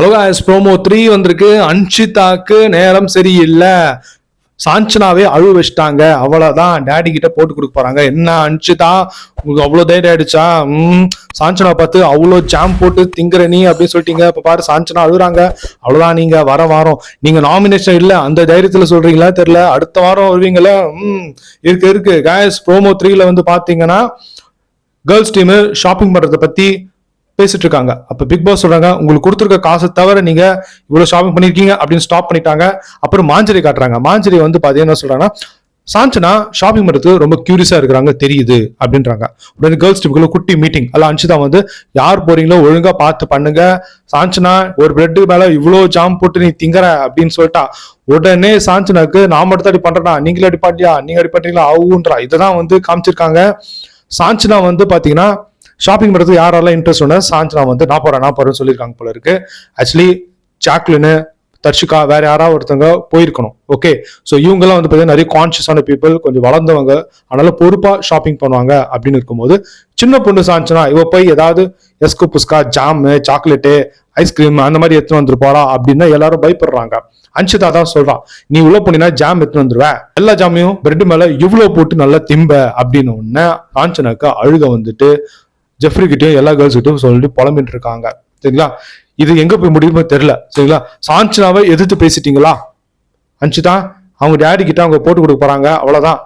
Hello guys promo three வந்திருக்கு. அன்ஷிதாக்கு நேரம் சரியில்லை. சாஞ்சனாவே அழு வச்சிட்டாங்க. அவ்வளோதான் டேடி கிட்ட போட்டு கொடுக்க போறாங்க. என்ன அன்ஷிதா? உங்களுக்கு அவ்வளோ தைரியம் ஆயிடுச்சா? ம் சாஞ்சனா பார்த்து அவ்வளோ ஜாம் போட்டு திங்குற நீ அப்படின்னு சொல்லிட்டீங்க. இப்போ பாரு சாஞ்சனா அழுகுறாங்க. அவ்வளோதான் நீங்க வர வாரம். நீங்க நாமினேஷன் இல்லை. அந்த தைரியத்தில் சொல்றீங்களா? தெரியல. அடுத்த வாரம் வருவீங்களா? ம் இருக்கு இருக்கு. Guys ப்ரோமோ த்ரீல வந்து பாத்தீங்கன்னா கேர்ள்ஸ் டீமு ஷாப்பிங் பண்றத பத்தி பேசிட்டு இருக்காங்க அப்ப பிக் பாஸ் சொல்றாங்க உங்களுக்கு கொடுத்துருக்க காசை தவிர நீங்க இவ்வளவு ஷாப்பிங் பண்ணிருக்கீங்க அப்படின்னு ஸ்டாப் பண்ணிட்டாங்க. அப்புறம் மாஞ்சரி காட்டுறாங்க. மாஞ்சரி வந்து பாத்தீங்கன்னா என்ன சொல்றாங்கன்னா சாஞ்சனா ஷாப்பிங் பண்றதுக்கு ரொம்ப கியூரியஸா இருக்கிறாங்க தெரியுது அப்படின்றாங்க. உடனே கேர்ள்ஸ் டீமுக்குள்ள குட்டி மீட்டிங் அதெல்லாம் அன்ஷிதா வந்து யார் போறீங்களோ ஒழுங்கா பார்த்து பண்ணுங்க. சாஞ்சனா ஒரு பிரெட் மேல இவ்வளோ ஜாம் போட்டு நீ திங்கற அப்படின்னு சொல்லிட்டா. உடனே சாஞ்சனாக்கு நான் மட்டும் தான் அடி பண்றேனா நீங்களே அடி பாட்டியா நீங்க அடி பண்றீங்களா? அவுன்றா இததான் வந்து காமிச்சிருக்காங்க. சாஞ்சனா வந்து பாத்தீங்கன்னா ஷாப்பிங் பண்ணுறது யாரெல்லாம் இன்ட்ரெஸ்ட் ஒன்று சாஞ்சனா வந்து நான் போறேன் நான் போறேன்னு சொல்லியிருக்காங்க போல இருக்கு. ஆக்சுவலி ஜாக்லின்னு தர்ஷிகா வேற யாராவது ஒருத்தவங்க போயிருக்கணும் ஓகே ஸோ இவங்கெல்லாம் வந்து பார்த்தீங்கன்னா நிறைய கான்ஷியஸான பீப்புள் கொஞ்சம் வளர்ந்தவங்க. அதனால பொறுப்பாக ஷாப்பிங் பண்ணுவாங்க அப்படின்னு இருக்கும்போது சின்ன பொண்ணு சாஞ்சனா இவ போய் ஏதாவது எஸ்கு புஸ்கா ஜாமு சாக்லேட்டு ஐஸ்கிரீம் அந்த மாதிரி எடுத்துன்னு வந்துட்டு போறா அப்படின்னா எல்லாரும் பயப்படுறாங்க. அன்ஷிதா தான் சொல்றான் நீ உள்ள போனீங்கன்னா ஜாம் எடுத்துன்னு வந்துருவேன். எல்லா ஜாமையும் பிரெட் மேல இவ்வளவு போட்டு நல்லா திம்ப அப்படின்னு ஒன்னு காஞ்சனாக்கு அழுக வந்துட்டு ஜெஃப்ரி கிட்டயும் எல்லா கேர்ள்ஸ் சொல்லிட்டு புலம்பிட்டு இருக்காங்க. சரிங்களா? இது எங்க போய் முடியுமோ தெரியல. சரிங்களா? சாஞ்சனாவை எதிர்த்து பேசிட்டீங்களா? அன்ஷிதா அவங்க டேடி கிட்ட அவங்க போட்டு கொடுக்க போறாங்க. அவ்வளவுதான்.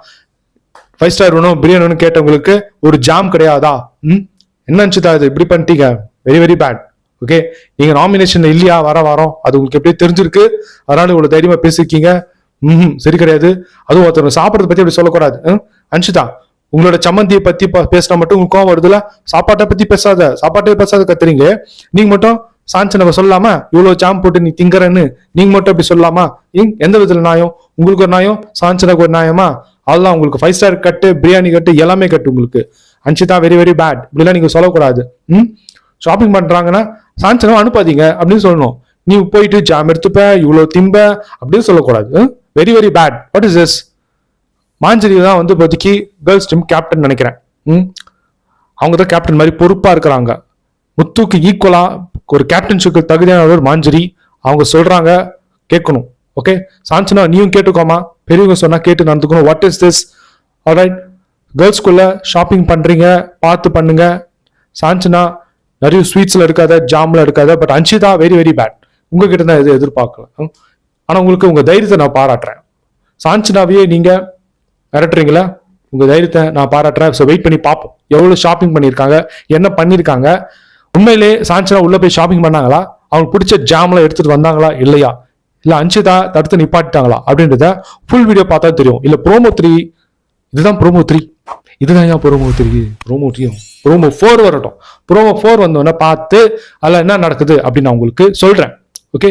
ஃபைவ் ஸ்டார் வேணும் பிரியாணி வேணும் கேட்டவங்களுக்கு ஒரு ஜாம் கிடையாதா? ம்? என்ன அஞ்சுதா இது? இப்படி பண்ணிட்டீங்க? வெரி வெரி பேட் ஓகே நீங்க நாமினேஷன்ல இல்லையா? வர வாரம். அது உங்களுக்கு எப்படியே தெரிஞ்சிருக்கு. அதனால இவ்வளவு தைரியமா பேசிருக்கீங்க ம் சரி கிடையாது. அதுவும் ஒருத்தர் சாப்பிட்றத பத்தி அப்படி சொல்லக்கூடாது. ம்? அன்ஷிதா உங்களோட சம்மந்தியை பத்தி பேசினா மட்டும் உங்களுக்கு கோவம் வருதுல சாப்பாட்டை பத்தி பேசாத. சாப்பாட்டே பேசாத கத்துறீங்க. நீங்க மட்டும் சாஞ்சனவ சொல்லாம இவ்வளவு ஜாம் போட்டு நீ திங்கறன்னு நீங்க மட்டும் அப்படி சொல்லாமா எந்த விதத்துல நியாயம்? உங்களுக்கு ஒரு நியாயம் சாஞ்சனுக்கு ஒரு நியாயமா? அதெல்லாம் உங்களுக்கு ஃபைவ் ஸ்டார் கட்டு பிரியாணி கட்டு எல்லாமே கட்டு உங்களுக்கு. அன்ஷிதா வெரி வெரி பேட் இப்படிலாம் நீங்க சொல்லக்கூடாது. ம்? ஷாப்பிங் பண்றாங்கன்னா சாஞ்சனம் அனுப்பாதீங்க அப்படின்னு சொல்லணும். நீ போயிட்டு ஜாம் எடுத்துப்ப இவ்வளவு திம்ப அப்படின்னு சொல்லக்கூடாது. Very very bad what is this Manjari தான் வந்து இப்போதைக்கு கேர்ள்ஸ் டீம் கேப்டன் நினைக்கிறேன். ம்? அவங்க தான் கேப்டன் மாதிரி பொறுப்பாக இருக்கிறாங்க. முத்துக்கு ஈக்குவலாக ஒரு கேப்டன்ஷிப்பு தகுதியானவர் மாஞ்சரி அவங்க சொல்கிறாங்க கேட்கணும். ஓகே சாஞ்சனா நீயும் கேட்டுக்கோமா? பெரியவங்க சொன்னால் கேட்டு நடந்துக்கணும். வாட் இஸ் திஸ் ஆல்ரைட் கேர்ள்ஸ்குள்ள ஷாப்பிங் பண்ணுறீங்க பார்த்து பண்ணுங்க. சாஞ்சனா நிறைய ஸ்வீட்ஸில் இருக்காத ஜாமில் இருக்காத but Anshitha very very bad உங்ககிட்ட தான் எது எதிர்பார்க்கலாம் ம். உங்களுக்கு உங்கள் தைரியத்தை நான் பாராட்டுறேன். சாஞ்சனாவையே நீங்கள் மிரட்டுறீங்களா? உங்கள் தைரியத்தை நான் பாராட்டுறேன். ஸோ வெயிட் பண்ணி பார்ப்போம் எவ்வளோ ஷாப்பிங் பண்ணியிருக்காங்க? என்ன பண்ணியிருக்காங்க? உண்மையிலே சாஞ்சனா உள்ளே போய் ஷாப்பிங் பண்ணாங்களா? அவங்களுக்கு பிடிச்ச ஜாம்லாம் எடுத்துகிட்டு வந்தாங்களா? இல்லையா? இல்லை அன்ஷிதா தடுத்து நிப்பாட்டிட்டாங்களா? அப்படின்றத ஃபுல் வீடியோ பார்த்தா தெரியும். இல்லை ப்ரோமோ த்ரீ இதுதான் ப்ரோமோ த்ரீ இதுதான் ஏன் promo three promo three promo four வரட்டும். ப்ரோமோ ஃபோர் வந்தோடனே பார்த்து அதில் என்ன நடக்குது அப்படின்னு நான் உங்களுக்கு சொல்கிறேன் ஓகே